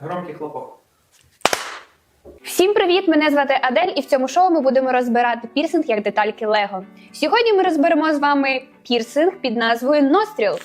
Громкий хлопок. Всім привіт! Мене звати Адель, і в цьому шоу ми будемо розбирати пірсинг як детальки Лего. Сьогодні ми розберемо з вами пірсинг під назвою Ностріл.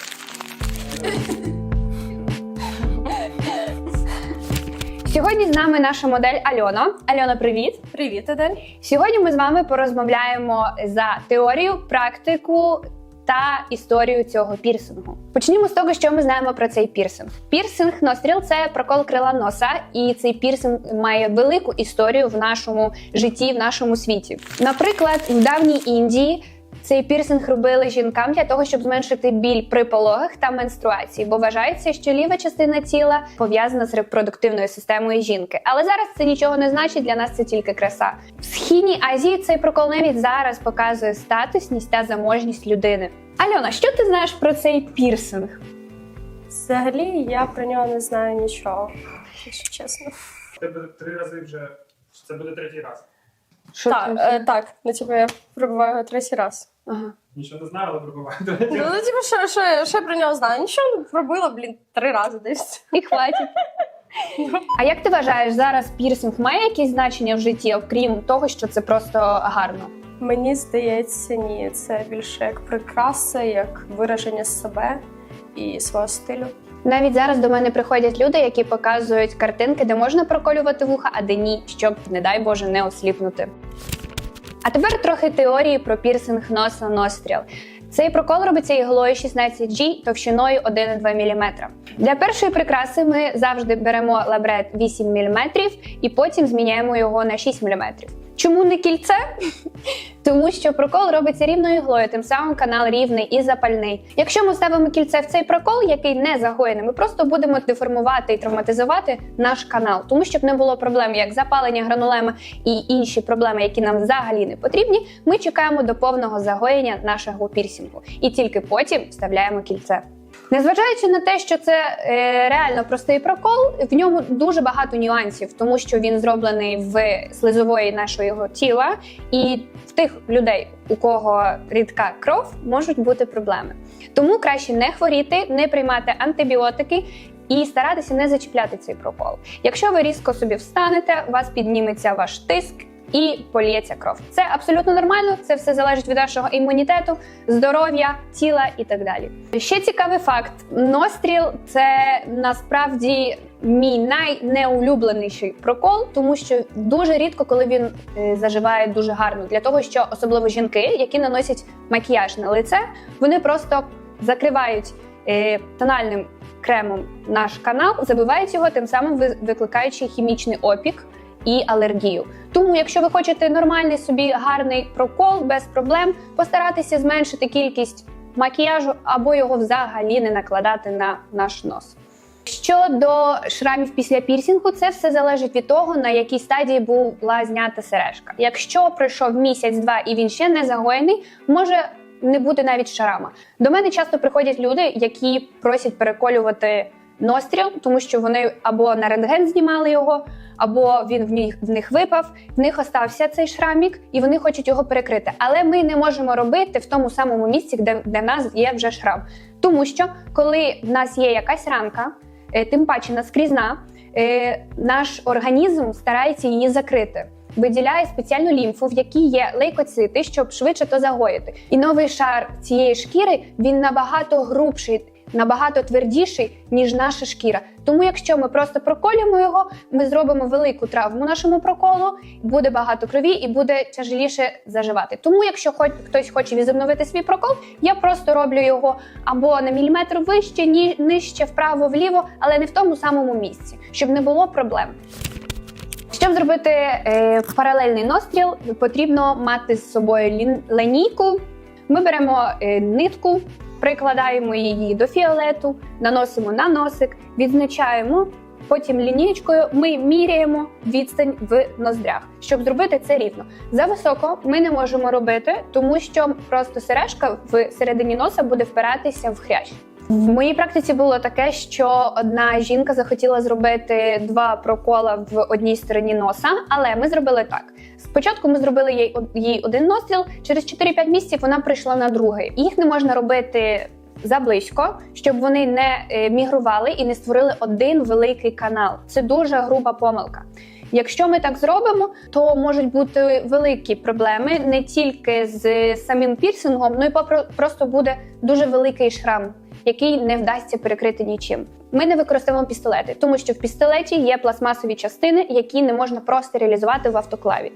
Сьогодні з нами наша модель Альона. Альона, привіт! Привіт, Адель. Сьогодні ми з вами порозмовляємо за теорію, практику та історію цього пірсингу. Почнімо з того, що ми знаємо про цей пірсинг. Пірсинг ностріл це прокол крила носа, і цей пірсинг має велику історію в нашому житті, в нашому світі. Наприклад, в давній Індії. Цей пірсинг робили жінкам для того, щоб зменшити біль при пологах та менструації, бо вважається, що ліва частина тіла пов'язана з репродуктивною системою жінки. Але зараз це нічого не значить. Для нас це тільки краса. В східній Азії цей прокол навіть зараз показує статусність та заможність людини. Альона, що ти знаєш про цей пірсинг? Взагалі я про нього не знаю нічого, якщо чесно. Це буде три рази вже. Це буде третій раз. Що так, це? е, так, ну типу я пробуваю його третій раз. Ага. Нічого не знаю, але пробуваю. Ну, ну типу, що, що, що я про нього знаю? Нічого не пробила, блін, три рази десь. І хватить. А як ти вважаєш, зараз пірсинг має якесь значення в житті, окрім того, що це просто гарно? Мені здається, ні, це більше як прикраса, як вираження себе і свого стилю. Навіть зараз до мене приходять люди, які показують картинки, де можна проколювати вуха, а де ні, щоб, не дай Боже, не осліпнути. А тепер трохи теорії про пірсинг носа ностріл. Цей прокол робиться іглою 16G товщиною 1,2 мм. Для першої прикраси ми завжди беремо лабрет 8 мм і потім зміняємо його на 6 мм. Чому не кільце? Тому що прокол робиться рівною іглою, тим самим канал рівний і запальний. Якщо ми ставимо кільце в цей прокол, який не загоєний, ми просто будемо деформувати і травматизувати наш канал, тому щоб не було проблем як запалення гранулеми і інші проблеми, які нам взагалі не потрібні. Ми чекаємо до повного загоєння нашого пірсінгу і тільки потім вставляємо кільце. Незважаючи на те, що це е, реально простий прокол, в ньому дуже багато нюансів, тому що він зроблений в слизової нашого тіла, і в тих людей, у кого рідка кров, можуть бути проблеми. Тому краще не хворіти, не приймати антибіотики. І старатися не зачіпляти цей прокол. Якщо ви різко собі встанете, у вас підніметься ваш тиск і поліється кров. Це абсолютно нормально. Це все залежить від вашого імунітету, здоров'я, тіла і так далі. Ще цікавий факт: ностріл це насправді мій найнеулюбленіший прокол, тому що дуже рідко, коли він е, заживає дуже гарно, для того, що особливо жінки, які наносять макіяж на лице, вони просто закривають е, тональним кремом наш канал, забивають його, тим самим ви- викликаючи хімічний опік і алергію. Тому, якщо ви хочете нормальний собі гарний прокол без проблем, постаратися зменшити кількість макіяжу або його взагалі не накладати на наш нос. Щодо шрамів після пірсінгу, це все залежить від того, на якій стадії була знята сережка. Якщо пройшов місяць-два і він ще не загоєний, може не бути навіть шрама. До мене часто приходять люди, які просять переколювати ностріл, тому що вони або на рентген знімали його, або він в них, в них випав, в них остався цей шрамік, і вони хочуть його перекрити. Але ми не можемо робити в тому самому місці, де, де в нас є вже шрам. Тому що коли в нас є якась ранка, е, тим паче наскрізна, е, наш організм старається її закрити. Виділяє спеціальну лімфу, в якій є лейкоцити, щоб швидше то загоїти. І новий шар цієї шкіри він набагато грубший, набагато твердіший, ніж наша шкіра. Тому, якщо ми просто проколюємо його, ми зробимо велику травму нашому проколу, буде багато крові і буде тяжеліше заживати. Тому, якщо хоч хтось хоче відновити свій прокол, я просто роблю його або на міліметр вище, ні нижче, вправо, вліво, але не в тому самому місці, щоб не було проблем. Щоб зробити е, паралельний ностріл, потрібно мати з собою лін- линійку. Ми беремо е, нитку, прикладаємо її до фіолету, наносимо на носик, відзначаємо. Потім лінієчкою ми міряємо відстань в ноздрях, щоб зробити це рівно. За високо ми не можемо робити, тому що просто сережка в середині носа буде впиратися в хрящ. В моїй практиці було таке, що одна жінка захотіла зробити два прокола в одній стороні носа, але ми зробили так. Спочатку ми зробили їй, їй один ностріл, через 4-5 місяців вона прийшла на другий. Їх не можна робити заблизько, щоб вони не е, мігрували і не створили один великий канал. Це дуже груба помилка. Якщо ми так зробимо, то можуть бути великі проблеми не тільки з самим пірсингом, ну і просто буде дуже великий шрам, який не вдасться перекрити нічим. Ми не використовуємо пістолети, тому що в пістолеті є пластмасові частини, які не можна просто реалізувати в автоклаві.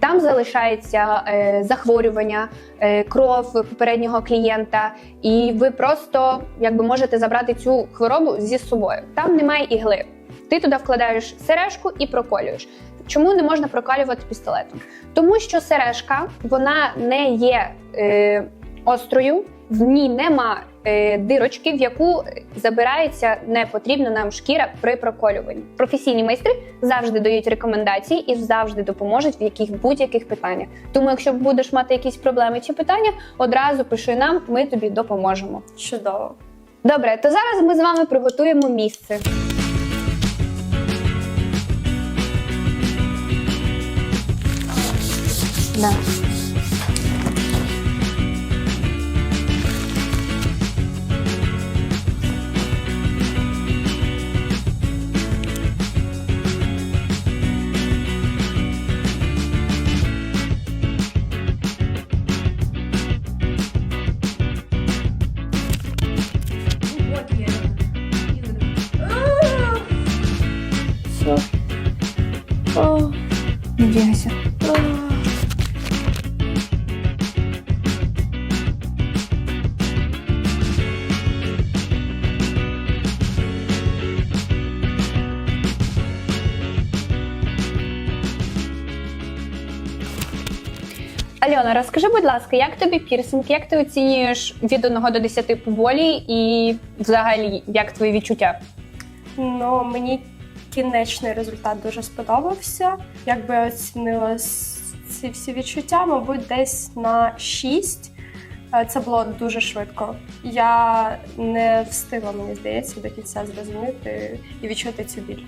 Там залишається е, захворювання, е, кров попереднього клієнта, і ви просто якби можете забрати цю хворобу зі собою. Там немає ігли. Ти туди вкладаєш сережку і проколюєш. Чому не можна прокалювати пістолетом? Тому що сережка вона не є е, острою, в ній нема дирочки, в яку забирається непотрібна нам шкіра при проколюванні. Професійні майстри завжди дають рекомендації і завжди допоможуть в яких будь-яких питаннях. Тому, якщо будеш мати якісь проблеми чи питання, одразу пиши нам, ми тобі допоможемо. Чудово. Добре, то зараз ми з вами приготуємо місце. Да. Не бігайся. Альона, розкажи, будь ласка, як тобі пірсинг? Як ти оцінюєш від 1 до 10 по болі і взагалі як твої відчуття? Ну, мені кінечний результат дуже сподобався. Якби я оцінила ці всі відчуття, мабуть, десь на 6. Е, Це було дуже швидко. Я не встигла, мені здається, до кінця зрозуміти і відчути цю біль.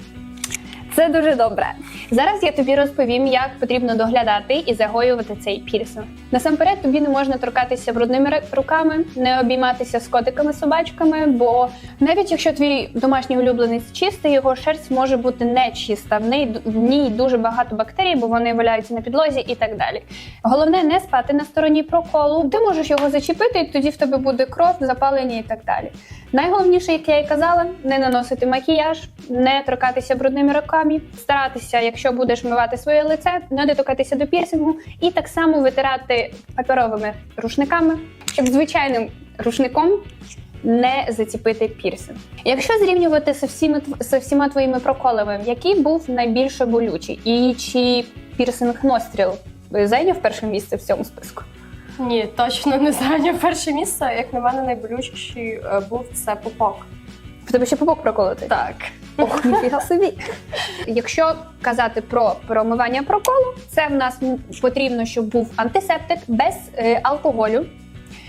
Це дуже добре. Зараз я тобі розповім, як потрібно доглядати і загоювати цей пірсинг. Насамперед, тобі не можна торкатися брудними руками, не обійматися з котиками собачками, бо навіть якщо твій домашній улюбленець чистий, його шерсть може бути нечиста. В неї в ній дуже багато бактерій, бо вони валяються на підлозі і так далі. Головне не спати на стороні проколу. Ти можеш його зачепити, і тоді в тебе буде кров, запалення і так далі. Найголовніше, як я і казала, не наносити макіяж, не торкатися брудними руками, старатися, якщо будеш мивати своє лице, не доторкатися до пірсингу, і так само витирати паперовими рушниками, щоб звичайним рушником не заціпити пірсинг. Якщо зрівнювати з всіма з всіма твоїми проколами, який був найбільше болючий, і чи пірсинг ностріл зайняв перше місце в цьому списку? Ні, точно не зайняв перше місце. Як на мене, найболючіший е, був це пупок. В тебе ще пупок проколотий? Так. Ох, ніфіга собі. Якщо казати про промивання проколу, це в нас потрібно, щоб був антисептик без е, алкоголю,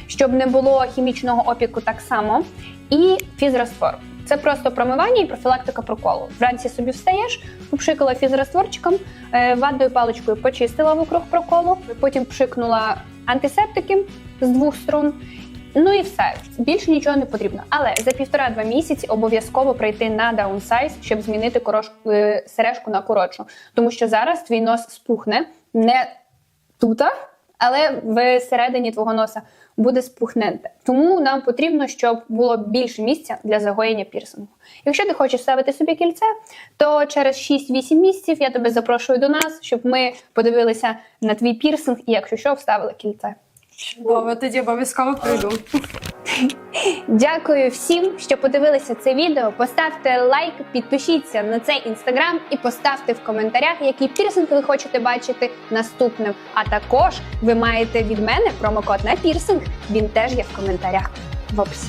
щоб не було хімічного опіку так само, і фізраствор. Це просто промивання і профілактика проколу. Вранці собі встаєш, попшикала фізрастворчиком, е, ватною паличкою почистила вокруг проколу, потім пшикнула антисептиком з двох сторон. Ну і все більше нічого не потрібно. Але за півтора-два місяці обов'язково прийти на даунсайз, щоб змінити корош... е, сережку на коротшу. Тому що зараз твій нос спухне не тута, але всередині твого носа буде спухненте. Тому нам потрібно, щоб було більше місця для загоєння пірсингу. Якщо ти хочеш ставити собі кільце, то через 6-8 місяців я тебе запрошую до нас, щоб ми подивилися на твій пірсинг і, якщо що, вставили кільце. Чудово, тоді обов'язково прийду. Дякую всім, що подивилися це відео. Поставте лайк, підпишіться на цей інстаграм і поставте в коментарях, який пірсинг ви хочете бачити наступним. А також ви маєте від мене промокод на пірсинг. Він теж є в коментарях в описі.